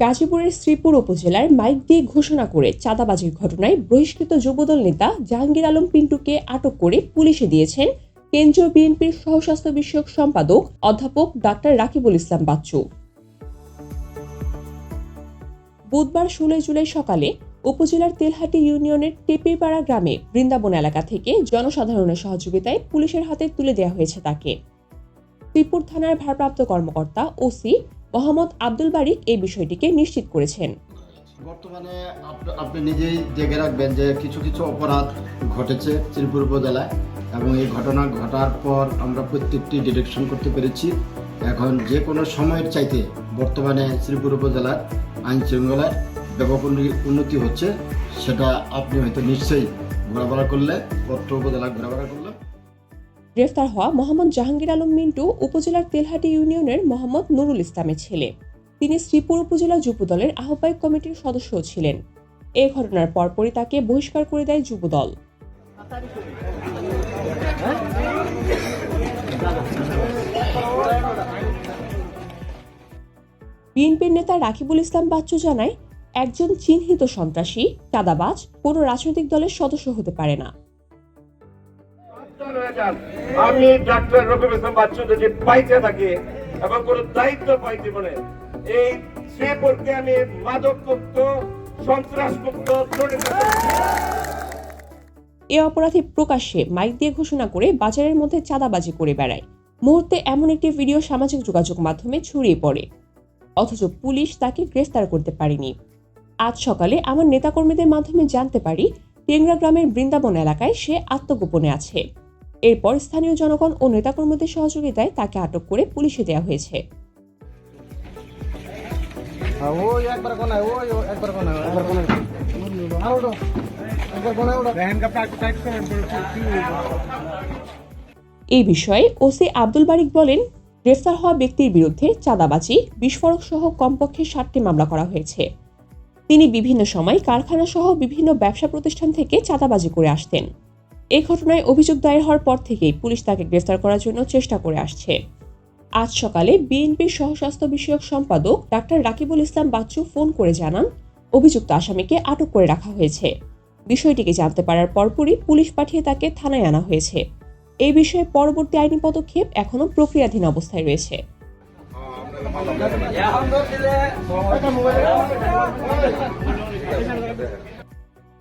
গাজীপুরের শ্রীপুর উপজেলার মাইক দিয়ে ঘোষণা করে চাঁদাবাজির ঘটনায় বহিষ্কৃত যুবদল নেতা জাহাঙ্গীর আলম পিন্টুকে আটক করে পুলিশে দিয়েছেন কেন্দ্রীয় বিএনপির সহস্বাস্থ্য বিষয়ক সম্পাদক অধ্যাপক ডাক্তার রাকিবুল ইসলাম বাচ্চু। বুধবার ষোলোই জুলাই সকালে উপজেলার তেলহাটি ইউনিয়নের টেপিপাড়া গ্রামে বৃন্দাবন এলাকা থেকে জনসাধারণের সহযোগিতায় পুলিশের হাতে তুলে দেওয়া হয়েছে তাকে। শ্রীপুর থানার ভারপ্রাপ্ত কর্মকর্তা ওসি মোহাম্মদ আব্দুল বারিক এই বিষয়টিকে নিশ্চিত করেছেন। বর্তমানে আপনি নিজেই জেগে রাখবেন যে কিছু কিছু অপরাধ ঘটেছে শ্রীপুর উপজেলায় এবং এই ঘটনা ঘটার পর আমরা প্রত্যেকটি ডিটেকশন করতে পেরেছি। এখন যে কোনো সময়ের চাইতে বর্তমানে শ্রীপুর উপজেলার আইন শৃঙ্খলায় ব্যাপক উন্নতি- উন্নতি হচ্ছে, সেটা আপনি হয়তো নিশ্চয়ই ঘোরাফেরা করলে পত্র উপজেলা ঘোরাফেরা করলে গ্রেফতার হওয়া মোহাম্মদ জাহাঙ্গীর আলম মিন্টু উপজেলার তেলহাটি ইউনিয়নের মোহাম্মদ নুরুল ইসলামের ছেলে। তিনি শ্রীপুর উপজেলা যুবদলের আহ্বায়ক কমিটির সদস্যও ছিলেন। এই ঘটনার পরপরই তাকে বহিষ্কার করে দেয় যুবদল বিএনপির নেতা রাকিবুল ইসলাম বাচ্চু জানায়, একজন চিহ্নিত সন্ত্রাসী, চাঁদাবাজ, কোনো রাজনৈতিক দলের সদস্য হতে পারে না। আমি ডাক্তার রবিম ইসলাম বাচ্চু পাইতে থাকি এবং কোন দায়িত্ব পাই জীবনে, এই শ্রীপুরকে আমি মাদক মুক্ত সন্ত্রাস মুক্ত এ অপরাধী প্রকাশ্যে মাইক দিয়ে ঘোষণা করে বাজারের মধ্যে চাঁদাবাজি করে বেড়ায়। মুহূর্তে এমন একটি ভিডিও সামাজিক যোগাযোগ মাধ্যমে ছড়িয়ে পড়ে। অথচ পুলিশ তাকে গ্রেফতার করতে পারেনি। আজ সকালে আমার নেতাকর্মীদের মাধ্যমে জানতে পারি, টেংরা গ্রামের বৃন্দাবন এলাকায় সে আত্মগোপনে আছে। এরপর স্থানীয় জনগণ ও নেতাকর্মীদের সহযোগিতায় তাকে আটক করে পুলিশে দেওয়া হয়েছে। টাইট করেন এই বিষয়ে ওসি আব্দুল বারিক বলেন গ্রেফতার হওয়া ব্যক্তির বিরুদ্ধে চাঁদাবাজি বিস্ফোরক সহ কমপক্ষে ষাটটি মামলা করা হয়েছে। তিনি বিভিন্ন সময় কারখানা সহ বিভিন্ন ব্যবসা প্রতিষ্ঠান থেকে চাঁদাবাজি করে আসতেন। এই ঘটনায় অভিযোগ দায়ের হওয়ার পর থেকেই পুলিশ তাকে গ্রেফতার করার জন্য চেষ্টা করে আসছে। আজ সকালে বিএনপির সহস্বাস্থ্য বিষয়ক সম্পাদক ডাক্তার রাকিবুল ইসলাম বাচ্চু ফোন করে জানান, অভিযুক্ত আসামিকে আটক করে রাখা হয়েছে। বিষয়টিকে জানতে পারার পরপরই পুলিশ পাঠিয়ে তাকে থানায় আনা হয়েছে। এই বিষয়ে পরবর্তী আইনি পদক্ষেপ এখনও প্রক্রিয়াধীন অবস্থায় রয়েছে।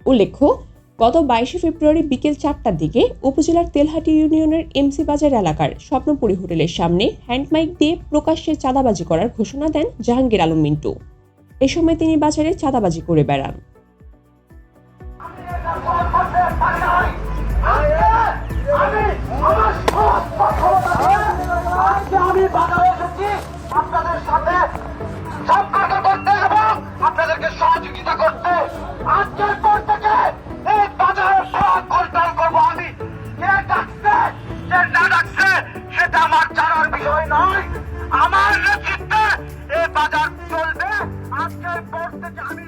উল্লেখ্য গত বাইশে ফেব্রুয়ারি বিকেল চারটার দিকে উপজেলার তেলহাটি ইউনিয়নের এমসি বাজার এলাকার স্বপ্নপুরী হোটেলের সামনে হ্যান্ডমাইক দিয়ে প্রকাশ্যে চাঁদাবাজি করার ঘোষণা দেন জাহাঙ্গীর আলম মিন্টু এ সময় তিনি বাজারে চাঁদাবাজি করে বেড়ান আপনাদেরকে সহযোগিতা করতে আজকের পর থেকে বিষয় নয়। আমার এই বাজার চলবে। আজকে পড়তে আমি